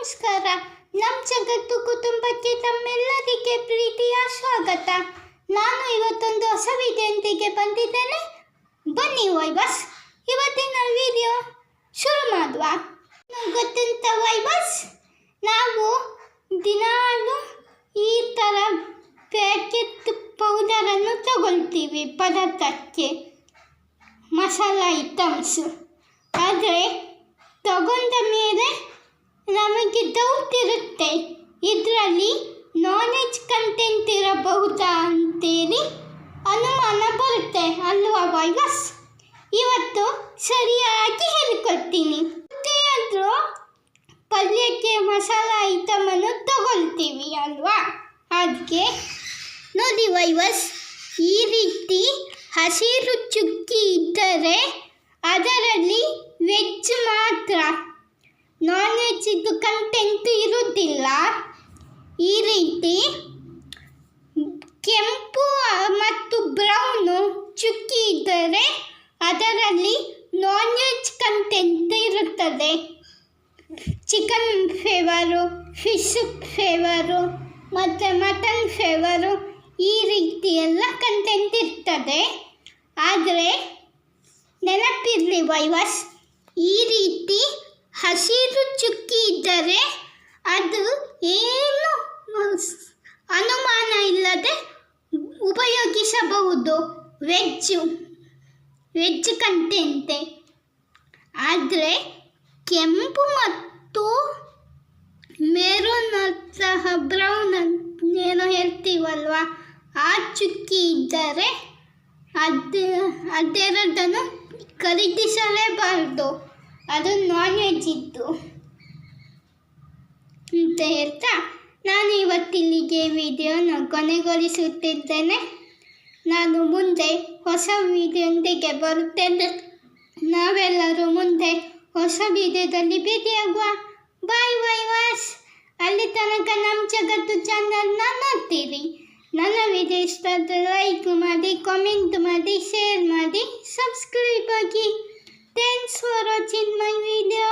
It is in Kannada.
ನಮಸ್ಕಾರ. ನಮ್ಮ ಜಗತ್ತು ಕುಟುಂಬಕ್ಕೆ ತಮ್ಮೆಲ್ಲರಿಗೆ ಪ್ರೀತಿಯ ಸ್ವಾಗತ. ನಾನು ಇವತ್ತೊಂದು ಹೊಸ ವಿಡಿಯೋಂದಿಗೆ ಬಂದಿದ್ದೇನೆ. ಬನ್ನಿ ವೈಬಸ್, ಇವತ್ತಿನ ವಿಡಿಯೋ ಶುರು ಮಾಡುವ. ಗೊತ್ತಂತ ವೈಬಸ್? ನಾವು ದಿನಾಲು ಈ ಥರ ಪ್ಯಾಕೆಟ್ ಪೌಡರನ್ನು ತಗೊಳ್ತೀವಿ ಪದಾರ್ಥಕ್ಕೆ. ಮಸಾಲ ಐಟಮ್ಸ್. ಆದರೆ ತಗೊಂಡ ಮೇಲೆ ನಮಗೆ ಡೌಟ್ ಇರುತ್ತೆ. ಇದರಲ್ಲಿ ನಾನ್ ಕಂಟೆಂಟ್ ಇರಬಹುದಾ ಅಂತೇಳಿ ಅನುಮಾನ ಬರುತ್ತೆ ಅಲ್ವಾ ವೈವಸ್ ಇವತ್ತು ಸರಿಯಾಗಿ ಹೇಳ್ಕೊಡ್ತೀನಿ. ಪ್ರತಿಯೊಂದು ಪಲ್ಯಕ್ಕೆ ಮಸಾಲ ಐಟಮನ್ನು ತಗೊಳ್ತೀವಿ ಅಲ್ವಾ? ಅದಕ್ಕೆ ನೋಡಿ ವೈವಸ್ ಈ ರೀತಿ ಹಸಿರು ಚುಕ್ಕಿ ಇದ್ದರೆ ಮಾತ್ರ ನಾನ್ ವೆಜ್ ಇದು ಕಂಟೆಂಟ್ ಇರುವುದಿಲ್ಲ ಈ ರೀತಿ ಕೆಂಪು ಮತ್ತು ಬ್ರೌನು ಚುಕ್ಕಿ ಇದ್ದರೆ ಅದರಲ್ಲಿ ನಾನ್ ವೆಜ್ ಕಂಟೆಂಟ್ ಇರುತ್ತದೆ. ಚಿಕನ್ ಫ್ಲೇವರು ಫಿಶ್ ಫ್ಲೇವರು ಮತ್ತು ಮಟನ್ ಫ್ಲೇವರು ಈ ರೀತಿ ಎಲ್ಲ ಕಂಟೆಂಟ್ ಇರ್ತದೆ. ಆದರೆ ನೆನಪಿರಲಿ ವೈವಸ್ ಈ ರೀತಿ ಹಸಿರು ಚುಕ್ಕಿ ಇದ್ದರೆ ಅದು ಏನು ಅನುಮಾನ ಇಲ್ಲದೆ ಉಪಯೋಗಿಸಬಹುದು ವೆಜ್ಜು ವೆಜ್ ಕಂಟೆಂಟೆ ಆದರೆ ಕೆಂಪು ಮತ್ತು ಮೆರೂನ್ ಸಹ ಬ್ರೌನ್ ಏನೋ ಹೇಳ್ತೀವಲ್ವ? ಆ ಚುಕ್ಕಿ ಇದ್ದರೆ ಅದು ಅದೆರಡನ್ನು ಖರೀದಿಸಲೇಬಾರ್ದು. ಅದು ನಾನ್ ವೆಜ್ ಇದ್ದು. ಅಂತ ಹೇಳ್ತಾ ನಾನು ಇವತ್ತಿಲ್ಲಿಗೆ ವಿಡಿಯೋನ ಕೊನೆಗೊಳಿಸುತ್ತಿದ್ದೇನೆ. ನಾನು ಮುಂದೆ ಹೊಸ ವೀಡಿಯೊಂದಿಗೆ ಬರುತ್ತೇನೆ. ನಾವೆಲ್ಲರೂ ಮುಂದೆ ಹೊಸ ವಿಡಿಯೋದಲ್ಲಿ ಭೇಟಿಯಾಗುವ. ಬಾಯ್ ಬಾಯ್, ವಾಸ್. ಅಲ್ಲಿ ತನಕ ನಮ್ಮ ಜಗತ್ತು ಚಾನಲ್ನ ನೋಡ್ತೀರಿ. ನನ್ನ ವಿಡಿಯೋ ಇಷ್ಟ ಲೈಕ್ ಮಾಡಿ ಕಾಮೆಂಟ್ ಮಾಡಿ ಶೇರ್ ಮಾಡಿ ಸಬ್ಸ್ಕ್ರೈಬ್ ಆಗಿ. Thanks for watching my video